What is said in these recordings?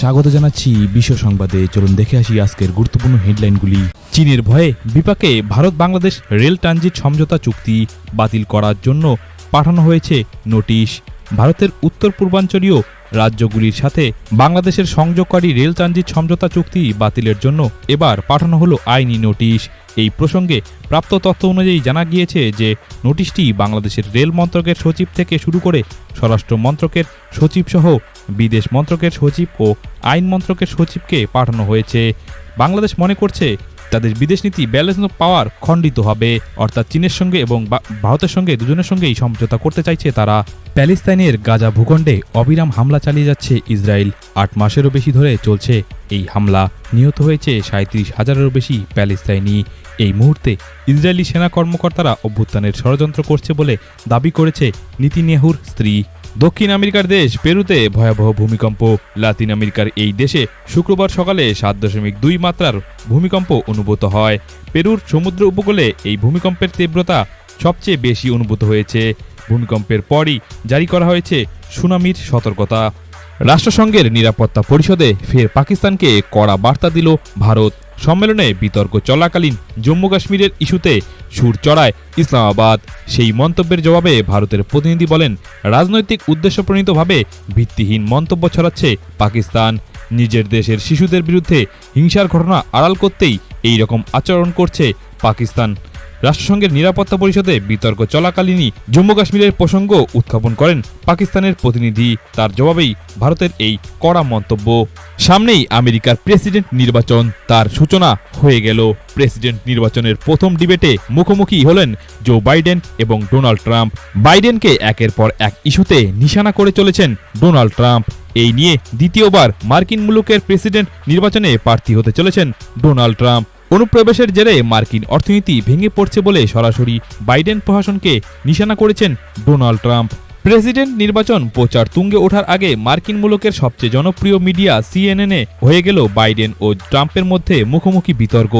স্বাগত জানাচ্ছি বিশ্ব সংবাদে। চলুন দেখে আসি আজকের গুরুত্বপূর্ণ হেডলাইনগুলি। চীনের ভয়ে বিপাকে ভারত বাংলাদেশ রেল ট্রানজিট সমঝোতা চুক্তি বাতিল করার জন্য পাঠানো হয়েছে নোটিশ। ভারতের উত্তর পূর্বাঞ্চলীয় রাজ্যগুলির সাথে বাংলাদেশের সংযোগকারী রেল ট্রানজিট সমঝোতা চুক্তি বাতিলের জন্য এবার পাঠানো হলো আইনি নোটিশ। এই প্রসঙ্গে প্রাপ্ত তথ্য অনুযায়ী জানা গিয়েছে যে, নোটিশটি বাংলাদেশের রেল মন্ত্রকের সচিব থেকে শুরু করে স্বরাষ্ট্র মন্ত্রকের সচিব সহ বিদেশ মন্ত্রকের সচিব ও আইন মন্ত্রকের সচিবকে পাঠানো হয়েছে। বাংলাদেশ মনে করছে তাদের বিদেশ নীতি ব্যালেন্স পাওয়ার খণ্ডিত হবে। অর্থাৎ চীনের সঙ্গে এবং ভারতের সঙ্গে দুজনের সঙ্গেই সমঝোতা করতে চাইছে তারা। প্যালেস্তাইনের গাজা ভূখণ্ডে অবিরাম হামলা চালিয়ে যাচ্ছে ইসরায়েল। আট মাসেরও বেশি ধরে চলছে এই হামলা। নিহত হয়েছে সাঁত্রিশ হাজারেরও বেশি প্যালেস্তাইনি। এই মুহূর্তে ইসরায়েলি সেনা কর্মকর্তারা অভ্যুত্থানের ষড়যন্ত্র করছে বলে দাবি করেছে নীতিনিয়াহুর স্ত্রী। দক্ষিণ আমেরিকার দেশ পেরুতে ভয়াবহ ভূমিকম্প। লাতিন আমেরিকার এই দেশে শুক্রবার সকালে সাত দশমিক দুই মাত্রার ভূমিকম্প অনুভূত হয়। পেরুর সমুদ্র উপকূলে এই ভূমিকম্পের তীব্রতা সবচেয়ে বেশি অনুভূত হয়েছে। ভূমিকম্পের পরই জারি করা হয়েছে সুনামির সতর্কতা। রাষ্ট্রসংঘের নিরাপত্তা পরিষদে ফের পাকিস্তানকে কড়া বার্তা দিল ভারত। সম্মেলনে বিতর্ক চলাকালীন জম্মু কাশ্মীরের ইস্যুতে সুর চড়ায় ইসলামাবাদ। সেই মন্তব্যের জবাবে ভারতের প্রতিনিধি বলেন, রাজনৈতিক উদ্দেশ্যপ্রণীতভাবে ভিত্তিহীন মন্তব্য ছড়াচ্ছে পাকিস্তান। নিজের দেশের শিশুদের বিরুদ্ধে হিংসার ঘটনা আড়াল করতেই এই রকম আচরণ করছে পাকিস্তান। রাষ্ট্রসংঘের নিরাপত্তা পরিষদে বিতর্ক চলাকালীনই জম্মু কাশ্মীরের প্রসঙ্গ উত্থাপন করেন পাকিস্তানের প্রতিনিধি। তার জবাবেই ভারতের এই কড়া মন্তব্য। সামনেই আমেরিকার প্রেসিডেন্ট নির্বাচন। তার সূচনা হয়ে গেল। প্রেসিডেন্ট নির্বাচনের প্রথম ডিবেটে মুখোমুখি হলেন জো বাইডেন এবং ডোনাল্ড ট্রাম্প। বাইডেনকে একের পর এক ইস্যুতে নিশানা করে চলেছেন ডোনাল্ড ট্রাম্প। এই নিয়ে দ্বিতীয়বার মার্কিন মুলুকের প্রেসিডেন্ট নির্বাচনে প্রার্থী হতে চলেছেন ডোনাল্ড ট্রাম্প। অনুপ্রবেশের জেরে মার্কিন অর্থনীতি ভেঙে পড়ছে বলে সরাসরি বাইডেন প্রশাসনকে নিশানা করেছেন ডোনাল্ড ট্রাম্প। প্রেসিডেন্ট নির্বাচন প্রচার তুঙ্গে ওঠার আগে মার্কিন মূলকের সবচেয়ে জনপ্রিয় মিডিয়া সিএনএনে হয়ে গেল বাইডেন ও ট্রাম্পের মধ্যে মুখোমুখি বিতর্ক।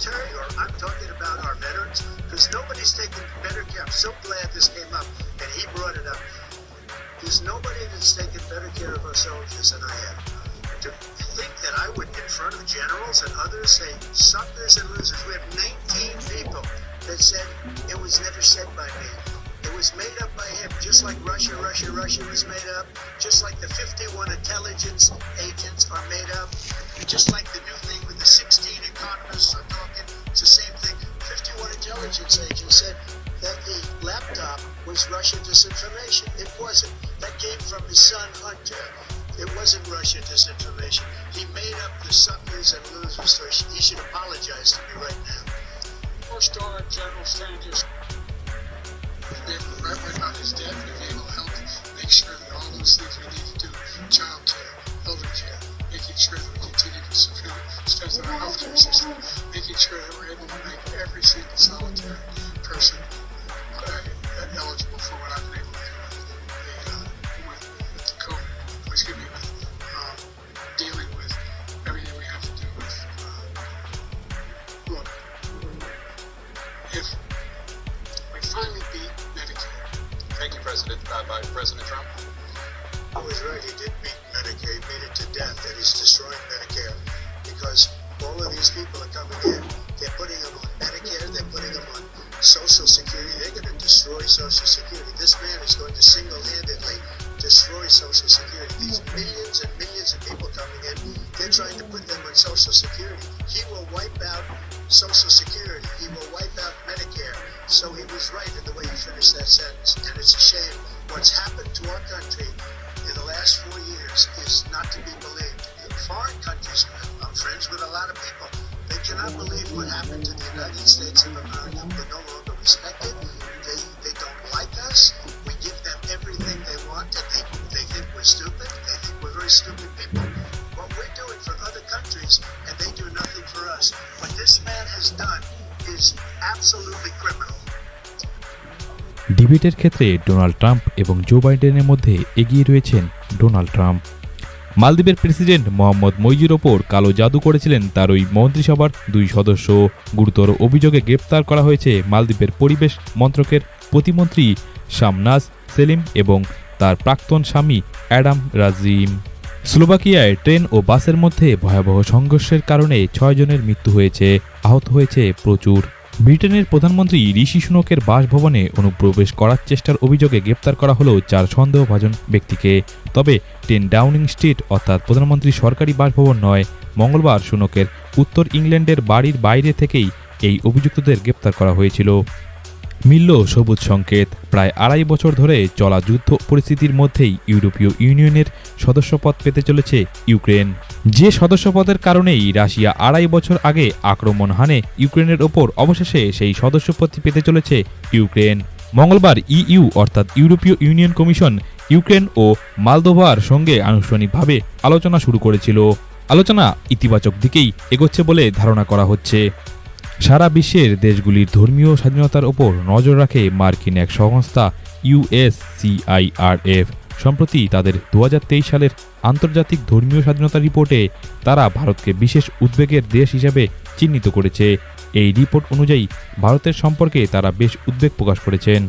Cemetery or I'm talking about our veterans? Because nobody's taking better care. I'm so glad this came up, and he brought it up. There's nobody that's taken better care of our soldiers than I have. To think that I would, in front of generals and others, say suckers and losers. We have 19 people that said it was never said by me. It was made up by him, just like Russia, Russia, Russia was made up, just like the 51 intelligence agents are made up, just like the new intelligence agents said that the laptop was Russian disinformation. It wasn't. That came from his son Hunter. It wasn't Russian disinformation. He made up the suckers and losers, so he he should apologize to me right now. First star General Sanders. Been right, right about his death, able to help make sure that all those things we need to do, child care, elder care, making sure that we secure, strengthen our healthcare system, making sure that we're able to make every single solitary person uh, eligible for what I've been able to do with, the, uh, with, with COVID, excuse me, with um, dealing with everything we have to do with. Uh, look, if we finally beat Medicare. Thank you, President uh, by President Trump. I was right. He did beat Medicaid, beat it to death, and he's destroying these people are coming in. They're putting them on Medicare. They're putting them on Social Security. They're going to destroy Social Security. This man is going to single-handedly destroy Social Security. These millions and millions of people coming in, they're trying to put them on Social Security. He will wipe out Social Security. He will wipe out Medicare. So he was right in the way he finished that sentence. And it's a shame. What's happened to our country Cannot believe what happened to the United States of America. We're no longer respected. They, they don't like us. We give them everything they want, and they, they think we're stupid. They think we're very stupid people. What we're doing for other countries, and they do nothing for us. What this man has done is absolutely criminal. ডিবেটের ক্ষেত্রে Donald Trump এবং জো বাইডেনের মধ্যে এগিয়ে রয়েছেন Donald Trump মালদ্বীপের president Mohammad মইজির ওপর কালো জাদু করেছিলেন তার ওই মন্ত্রিসভার দুই সদস্য। গুরুতর অভিযোগে গ্রেপ্তার করা হয়েছে মালদ্বীপের পরিবেশ মন্ত্রকের প্রতিমন্ত্রী শামনাজ সেলিম এবং তার প্রাক্তন স্বামী অ্যাডাম রাজিম। স্লোভাকিয়ায় ট্রেন ও বাসের মধ্যে ভয়াবহ সংঘর্ষের কারণে ছয় জনের মৃত্যু হয়েছে, আহত হয়েছে প্রচুর। ব্রিটেনের প্রধানমন্ত্রী ঋষি সুনকের বাসভবনে অনুপ্রবেশ করার চেষ্টার অভিযোগে গ্রেপ্তার করা হলো চার সন্দেহভাজন ব্যক্তিকে। তবে টেন ডাউনিং স্ট্রিট অর্থাৎ প্রধানমন্ত্রী সরকারি বাসভবন নয়, মঙ্গলবার সুনকের উত্তর ইংল্যান্ডের বাড়ির বাইরে থেকেই এই অভিযুক্তদের গ্রেপ্তার করা হয়েছিল। মিলল সবুজ সংকেত। প্রায় আড়াই বছর ধরে চলা যুদ্ধ পরিস্থিতির মধ্যেই ইউরোপীয় ইউনিয়নের সদস্যপদ পেতে চলেছে ইউক্রেন। যে সদস্যপদের কারণেই রাশিয়া আড়াই বছর আগে আক্রমণ হানে ইউক্রেনের ওপর অবশেষে সেই সদস্যপদটি পেতে চলেছে ইউক্রেন। মঙ্গলবার ইইউ অর্থাৎ ইউরোপীয় ইউনিয়ন কমিশন ইউক্রেন ও মালদোভার সঙ্গে আনুষ্ঠানিকভাবে আলোচনা শুরু করেছিল। আলোচনা ইতিবাচক দিকেই এগোচ্ছে বলে ধারণা করা হচ্ছে। সারা বিশ্বের দেশগুলির ধর্মীয় স্বাধীনতার ওপর নজর রাখে মার্কিন এক সংস্থা ইউএসসিআইআরএফ সম্প্রতি তাদের দু হাজার তেইশ সালের আন্তর্জাতিক ধর্মীয় স্বাধীনতা রিপোর্টে তারা ভারতকে বিশেষ উদ্বেগের দেশ হিসেবে চিহ্নিত করেছে। এই রিপোর্ট অনুযায়ী ভারতের সম্পর্কে তারা বেশ উদ্বেগ প্রকাশ করেছেন।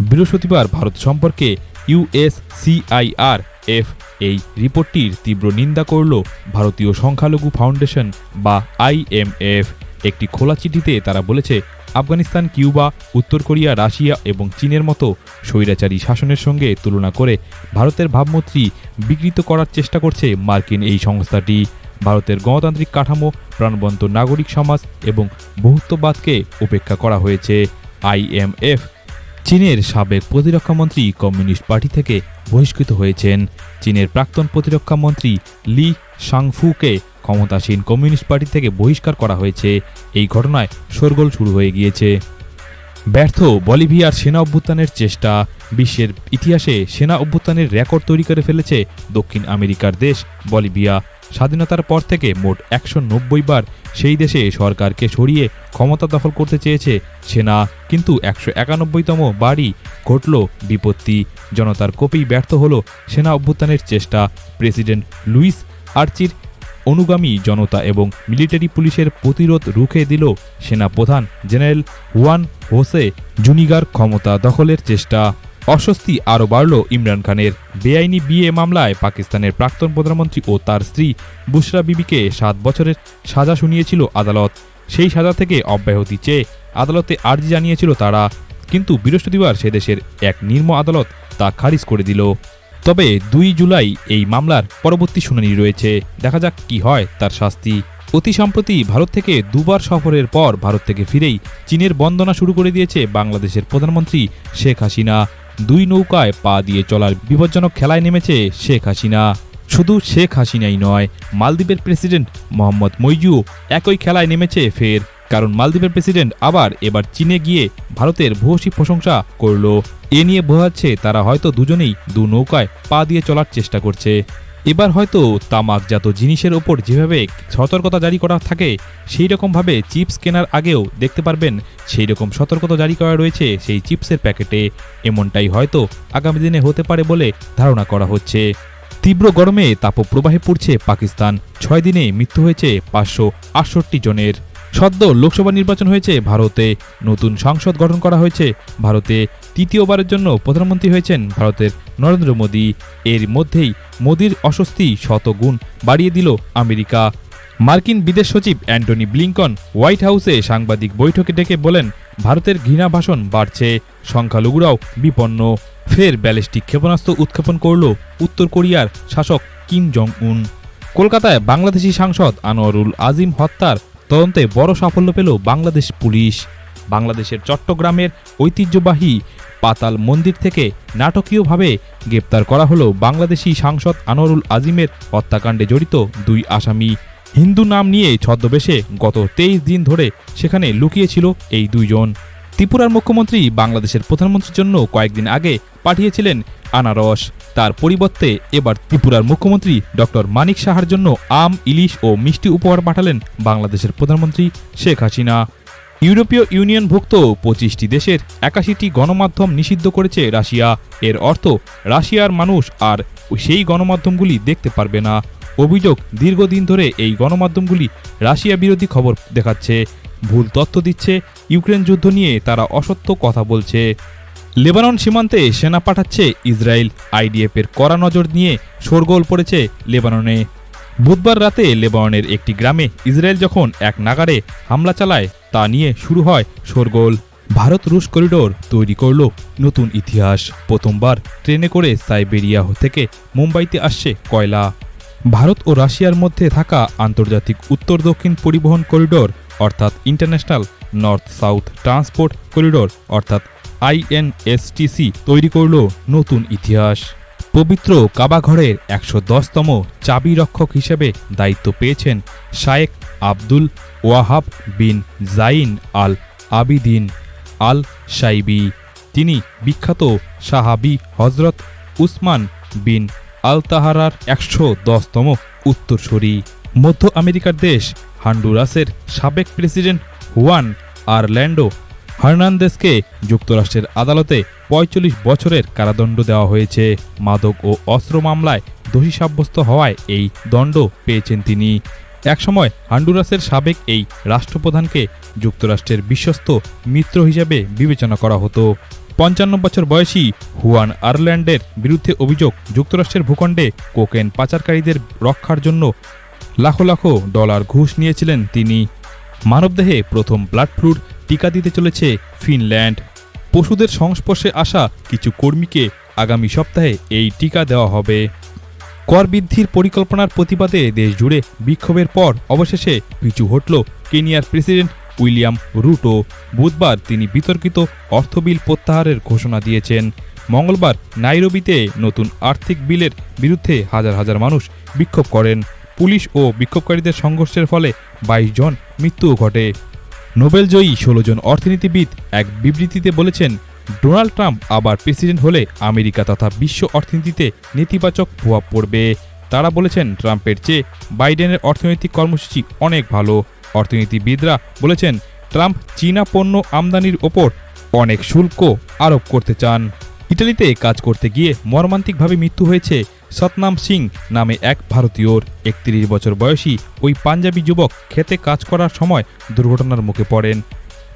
বৃহস্পতিবার ভারত সম্পর্কে ইউএসসিআইআর এফ এই রিপোর্টটির তীব্র নিন্দা করল ভারতীয় সংখ্যালঘু ফাউন্ডেশন বা আইএমএফ একটি খোলা চিঠিতে তারা বলেছে, আফগানিস্তান, কিউবা, উত্তর কোরিয়া, রাশিয়া এবং চীনের মতো স্বৈরাচারী শাসনের সঙ্গে তুলনা করে ভারতের ভাবমূর্তি বিকৃত করার চেষ্টা করছে মার্কিন এই সংস্থাটি। ভারতের গণতান্ত্রিক কাঠামো, প্রাণবন্ত নাগরিক সমাজ এবং বহুত্ববাদকে উপেক্ষা করা হয়েছে। আইএমএফ চীনের সাবেক প্রতিরক্ষামন্ত্রী কমিউনিস্ট পার্টি থেকে বহিষ্কৃত হয়েছেন। চীনের প্রাক্তন প্রতিরক্ষা মন্ত্রী লি সাংফুকে ক্ষমতাসীন কমিউনিস্ট পার্টি থেকে বহিষ্কার করা হয়েছে। এই ঘটনায় শোরগোল শুরু হয়ে গিয়েছে। ব্যর্থ বলিভিয়ার সেনা অভ্যুত্থানের চেষ্টা, বিশ্বের ইতিহাসে সেনা অভ্যুত্থানের রেকর্ড তৈরি করে ফেলেছে দক্ষিণ আমেরিকার দেশ বলিভিয়া। স্বাধীনতার পর থেকে মোট একশো নব্বই বার সেই দেশে সরকারকে সরিয়ে ক্ষমতা দখল করতে চেয়েছে সেনা, কিন্তু একশো একানব্বইতম বারই ঘটল বিপত্তি। জনতার কোপেই ব্যর্থ হল সেনা অভ্যুত্থানের চেষ্টা। প্রেসিডেন্ট লুইস আর্চির অনুগামী জনতা এবং মিলিটারি পুলিশের প্রতিরোধ রুখে দিল সেনা প্রধান জেনারেল হুয়ান হোসে জুনিগার ক্ষমতা দখলের চেষ্টা। অস্বস্তি আরও বাড়ল ইমরান খানের। বেআইনি বিয়ে মামলায় পাকিস্তানের প্রাক্তন প্রধানমন্ত্রী ও তার স্ত্রী বুশরা বিবিকে সাত বছরের সাজা শুনিয়েছিল আদালত। সেই সাজা থেকে অব্যাহতি চেয়ে আদালতে আর্জি জানিয়েছিল তারা। কিন্তু বৃহস্পতিবার সে দেশের এক নির্ম আদালত তা খারিজ করে দিল। তবে দুই জুলাই এই মামলার পরবর্তী শুনানি রয়েছে। দেখা যাক কি হয় তার শাস্তি। অতি সম্প্রতি ভারত থেকে দুবার সফরের পর ভারত থেকে ফিরেই চীনের বন্দনা শুরু করে দিয়েছে বাংলাদেশের প্রধানমন্ত্রী শেখ হাসিনা। দুই নৌকায় পা দিয়ে চলার বিপজ্জনক খেলায় নেমেছে শেখ হাসিনা। শুধু শেখ হাসিনাই নয়, মালদ্বীপের প্রেসিডেন্ট মোহাম্মদ মইজুও একই খেলায় নেমেছে ফের। কারণ মালদ্বীপের প্রেসিডেন্ট আবার এবার চীনে গিয়ে ভারতের ভূয়সী প্রশংসা করল। এ নিয়ে বোঝাচ্ছে তারা হয়তো দুজনেই দু নৌকায় পা দিয়ে চলার চেষ্টা করছে। এবার হয়তো তামাকজাত জিনিসের ওপর যেভাবে সতর্কতা জারি করা থাকে, সেই রকমভাবে চিপস কেনার আগেও দেখতে পারবেন সেই রকম সতর্কতা জারি করা রয়েছে সেই চিপসের প্যাকেটে। এমনটাই হয়তো আগামী দিনে হতে পারে বলে ধারণা করা হচ্ছে। তীব্র গরমে তাপপ্রবাহে পড়ছে পাকিস্তান। ছয় দিনে মৃত্যু হয়েছে পাঁচশো আটষট্টি জনের। সদ্য লোকসভা নির্বাচন হয়েছে, ভারতে নতুন সংসদ গঠন করা হয়েছে, ভারতে তৃতীয়বারের জন্য প্রধানমন্ত্রী হয়েছেন ভারতের নরেন্দ্র মোদী। এর মধ্যেই মোদীর অস্বস্তি শতগুণ বাড়িয়ে দিল আমেরিকা। মার্কিন বিদেশ সচিব অ্যান্টনি ব্লিংকন হোয়াইট হাউসে সাংবাদিক বৈঠকে ডেকে বলেন, ভারতের ঘৃণা ভাষণ বাড়ছে, সংখ্যালঘুরাও বিপন্ন। ফের ব্যালিস্টিক ক্ষেপণাস্ত্র উৎক্ষেপণ করল উত্তর কোরিয়ার শাসক কিম জং উন কলকাতায় বাংলাদেশি সাংসদ আনোয়ারুল আজিম হত্যার তদন্তে বড় সাফল্য পেল বাংলাদেশ পুলিশ। বাংলাদেশের চট্টগ্রামের ঐতিহ্যবাহী পাতাল মন্দির থেকে নাটকীয়ভাবে গ্রেপ্তার করা হলো বাংলাদেশি সাংসদ আনোয়ারুল আজিমের হত্যাকাণ্ডে জড়িত দুই আসামি। হিন্দু নাম নিয়ে ছদ্মবেশে গত তেইশ দিন ধরে সেখানে লুকিয়েছিল এই দুইজন। ত্রিপুরার মুখ্যমন্ত্রী বাংলাদেশের প্রধানমন্ত্রীর জন্য কয়েকদিন আগে পাঠিয়েছিলেন আনারস, তার পরিবর্তে এবার ত্রিপুরার মুখ্যমন্ত্রী ডক্টর মানিক সাহার জন্য আম, ইলিশ ও মিষ্টি উপহার পাঠালেন বাংলাদেশের প্রধানমন্ত্রী শেখ হাসিনা। ইউরোপীয় ইউনিয়নভুক্ত পঁচিশটি দেশের একাশিটি গণমাধ্যম নিষিদ্ধ করেছে রাশিয়া। এর অর্থ, রাশিয়ার মানুষ আর সেই গণমাধ্যমগুলি দেখতে পারবে না। অভিযোগ, দীর্ঘদিন ধরে এই গণমাধ্যমগুলি রাশিয়া বিরোধী খবর দেখাচ্ছে। ভুল তথ্য দিচ্ছে, ইউক্রেন যুদ্ধ নিয়ে তারা অসত্য কথা বলছে। লেবানন সীমান্তে সেনা পাঠাচ্ছে ইসরায়েল। আইডিএফের কড়া নজর নিয়ে শোরগোল পড়েছে লেবাননে। বুধবার রাতে লেবাননের একটি গ্রামে ইসরায়েল যখন এক নাগারে হামলা চালায়, তা নিয়ে শুরু হয় শোরগোল। ভারত রুশ করিডোর তৈরি করল নতুন ইতিহাস। প্রথমবার ট্রেনে করে সাইবেরিয়া থেকে মুম্বাইতে আসছে কয়লা। ভারত ও রাশিয়ার মধ্যে থাকা আন্তর্জাতিক উত্তর দক্ষিণ পরিবহন করিডোর, অর্থাৎ international north south transport corridor, অর্থাৎ আইএনএসটিসি তৈরি করল নতুন ইতিহাস। পবিত্র কাবাঘরের একশো দশতম চাবি রক্ষক হিসেবে দায়িত্ব পেয়েছেন শায়েক আব্দুল ওয়াহাব বিন জাইন আল আবিদিন আল সাইবি তিনি বিখ্যাত সাহাবি হজরত উসমান বিন আল তাহারার একশো দশতম উত্তরসূরি। মধ্য আমেরিকার দেশ হান্ডুরাসের সাবেক প্রেসিডেন্ট হুয়ান আরল্যান্ডো হার্নান্দেসকে যুক্তরাষ্ট্রের আদালতে পঁয়তাল্লিশ বছরের কারাদণ্ড দেওয়া হয়েছে। মাদক ও অস্ত্র মামলায় দোষী সাব্যস্ত হওয়ায় এই দণ্ড পেয়েছেন তিনি। একসময় হান্ডুরাসের সাবেক এই রাষ্ট্রপ্রধানকে যুক্তরাষ্ট্রের বিশ্বস্ত মিত্র হিসেবে বিবেচনা করা হতো। পঞ্চান্ন বছর বয়সী হুয়ান আয়ারল্যান্ডের বিরুদ্ধে অভিযোগ যুক্তরাষ্ট্রের ভূখণ্ডে কোকেন পাচারকারীদের রক্ষার জন্য লাখো লাখো ডলার ঘুষ নিয়েছিলেন তিনি। মানবদেহে প্রথম ব্লাড ফ্লুর টিকা দিতে চলেছে ফিনল্যান্ড। পশুদের সংস্পর্শে আসা কিছু কর্মীকে আগামী সপ্তাহে এই টিকা দেওয়া হবে। কর বৃদ্ধির পরিকল্পনার প্রতিবাদে দেশ জুড়ে বিক্ষোভের পর অবশেষে পিছু হটল কেনিয়ার প্রেসিডেন্ট উইলিয়াম রুটো। বুধবার তিনি বিতর্কিত অর্থ বিল প্রত্যাহারের ঘোষণা দিয়েছেন। মঙ্গলবার নাইরোবিতে নতুন আর্থিক বিলের বিরুদ্ধে হাজার হাজার মানুষ বিক্ষোভ করেন। পুলিশ ও বিক্ষোভকারীদের সংঘর্ষের ফলে বাইশ জন মৃত্যুও ঘটে। নোবেলজয়ী ষোলো জন অর্থনীতিবিদ এক বিবৃতিতে বলেছেন, ডোনাল্ড ট্রাম্প আবার প্রেসিডেন্ট হলে আমেরিকা তথা বিশ্ব অর্থনীতিতে নেতিবাচক প্রভাব পড়বে। তারা বলেছেন, ট্রাম্পের চেয়ে বাইডেনের অর্থনৈতিক কর্মসূচি অনেক ভালো। অর্থনীতিবিদরা বলেছেন, ট্রাম্প চীনা পণ্য আমদানির ওপর অনেক শুল্ক আরোপ করতে চান। ইটালিতে কাজ করতে গিয়ে মর্মান্তিকভাবে মৃত্যু হয়েছে সতনাম সিং নামে এক ভারতীয়র একত্রিশ বছর বয়সী ওই পাঞ্জাবি যুবক খেতে কাজ করার সময় দুর্ঘটনার মুখে পড়েন।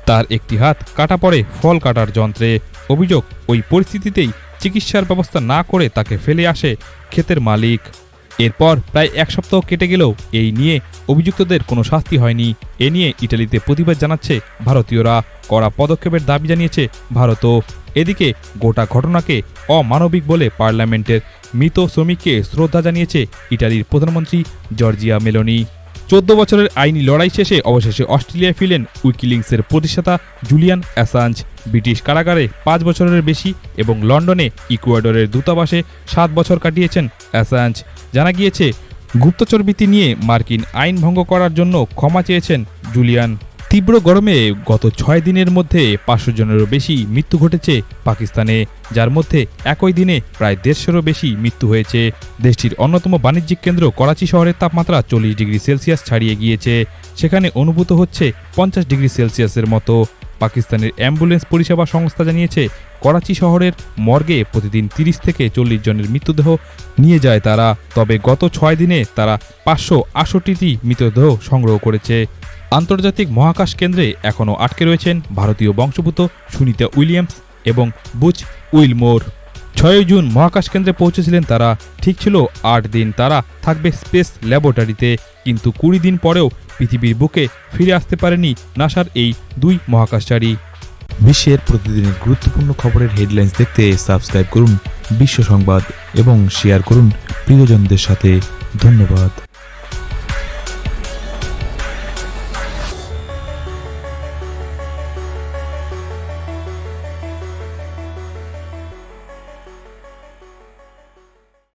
তার একটি হাত কাটা পড়ে ফল কাটার যন্ত্রে। অভিযোগ, ওই পরিস্থিতিতেই চিকিৎসার ব্যবস্থা না করে তাকে ফেলে আসে ক্ষেতের মালিক। এরপর প্রায় এক সপ্তাহ কেটে গেলেও এই নিয়ে অভিযুক্তদের কোনো শাস্তি হয়নি। এ নিয়ে ইটালিতে প্রতিবাদ জানাচ্ছে ভারতীয়রা। কড়া পদক্ষেপের দাবি জানিয়েছে ভারতও। এদিকে গোটা ঘটনাকে অমানবিক বলে পার্লামেন্টের মৃত শ্রমিককে শ্রদ্ধা জানিয়েছে ইটালির প্রধানমন্ত্রী জর্জিয়া মেলোনি। চোদ্দ বছরের আইনি লড়াই শেষে অবশেষে অস্ট্রেলিয়ায় ফিরলেন উইকিলিংসের প্রতিষ্ঠাতা জুলিয়ান অ্যাসাঞ্জ। ব্রিটিশ কারাগারে পাঁচ বছরের বেশি এবং লন্ডনে ইকুয়াডরের দূতাবাসে সাত বছর কাটিয়েছেন অ্যাসাঞ্জ। জানা গিয়েছে, গুপ্তচরবৃত্তি নিয়ে মার্কিন আইন ভঙ্গ করার জন্য ক্ষমা চেয়েছেন জুলিয়ান। তীব্র গরমে গত ছয় দিনের মধ্যে পাঁচশো জনেরও বেশি মৃত্যু ঘটেছে পাকিস্তানে, যার মধ্যে একই দিনে প্রায় দেড়শোরও বেশি মৃত্যু হয়েছে। দেশটির অন্যতম বাণিজ্যিক কেন্দ্র করাচি শহরের তাপমাত্রা চল্লিশ ডিগ্রি সেলসিয়াস ছাড়িয়ে গিয়েছে। সেখানে অনুভূত হচ্ছে পঞ্চাশ ডিগ্রি সেলসিয়াসের মতো। পাকিস্তানের অ্যাম্বুলেন্স পরিষেবা সংস্থা জানিয়েছে, করাচি শহরের মর্গে প্রতিদিন তিরিশ থেকে চল্লিশ জনের মৃতদেহ নিয়ে যায় তারা। তবে গত ছয় দিনে তারা পাঁচশো আষট্টিটি মৃতদেহ সংগ্রহ করেছে। আন্তর্জাতিক মহাকাশ কেন্দ্রে এখনও আটকে রয়েছেন ভারতীয় বংশোদ্ভূত সুনিতা উইলিয়ামস এবং বুচ উইলমোর। ছয়ই জুন মহাকাশ কেন্দ্রে পৌঁছেছিলেন তারা। ঠিক ছিল আট দিন তারা থাকবে স্পেস ল্যাবরেটরিতে, কিন্তু কুড়ি দিন পরেও পৃথিবীর বুকে ফিরে আসতে পারেনি নাসার এই দুই মহাকাশচারী। বিশ্বের প্রতিদিনের গুরুত্বপূর্ণ খবরের হেডলাইন্স দেখতে সাবস্ক্রাইব করুন বিশ্ব সংবাদ এবং শেয়ার করুন প্রিয়জনদের সাথে। ধন্যবাদ।